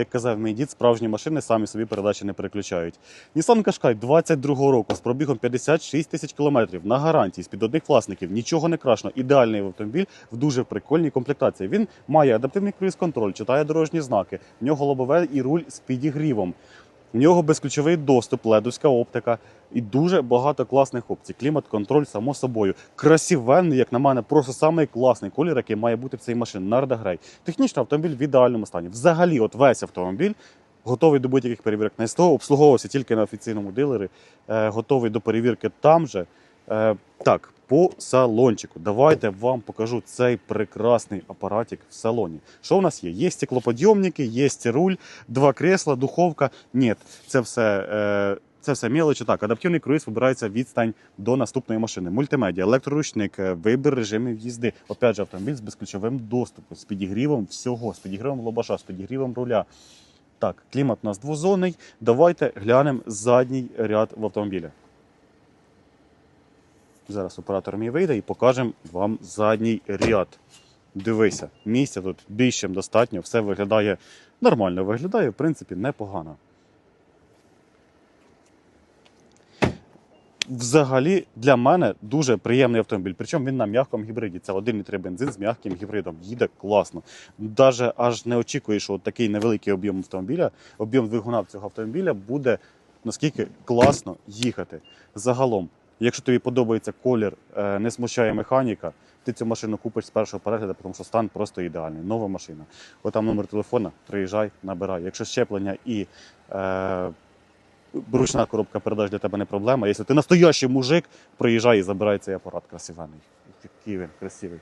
Як казав мій дід, справжні машини самі собі передачі не переключають. Nissan Qashqai 22 року з пробігом 56 тисяч кілометрів на гарантії з-під одних власників. Нічого не крашно. Ідеальний автомобіль в дуже прикольній комплектації. Він має адаптивний круїз-контроль, читає дорожні знаки. В нього лобове і руль з підігрівом. В нього безключовий доступ, ледовська оптика і дуже багато класних опцій. Клімат-контроль, само собою. Красивенний, як на мене, просто самий класний колір, який має бути в цій машині. Нарда Грей. Технічно автомобіль в ідеальному стані. Взагалі, от весь автомобіль. Готовий до будь-яких перевірок на СТО, обслуговувався тільки на офіційному дилері, е, готовий до перевірки там же. Е, так, по салончику. Давайте вам покажу цей прекрасний апаратик в салоні. Що у нас є? Є стеклоподйомники, є руль, два кресла, духовка. Ні, це все. Е, це все мелочі. Так, адаптивний круїз вибирається відстань до наступної машини. Мультимедіа, електроручник, е, вибір режимів їзди. Опять же, автомобіль з безключовим доступом, з підігрівом всього, з підігрівом лобаша, з підігрівом руля. Так, клімат у нас двозонний. Давайте глянемо задній ряд в автомобіля. Зараз оператор мій вийде і покажемо вам задній ряд. Дивися, місця тут більше ніж достатньо, все виглядає нормально, виглядає, в принципі, непогано. Взагалі для мене дуже приємний автомобіль. Причому він на м'якому гібриді. Це 1,3 бензин з м'яким гібридом. Їде класно. Даже аж не очікую, що такий невеликий об'єм автомобіля, об'єм двигуна цього автомобіля буде наскільки класно їхати. Загалом, якщо тобі подобається колір, е, не смущає механіка, ти цю машину купиш з першого перегляду, тому що стан просто ідеальний. Нова машина. Отам номер телефона, приїжджай, набирай. Якщо щеплення і е, ручна коробка передач для тебе не проблема. Якщо ти настоящий мужик, приїжджай і забирай цей апарат красивий. Який він красивий.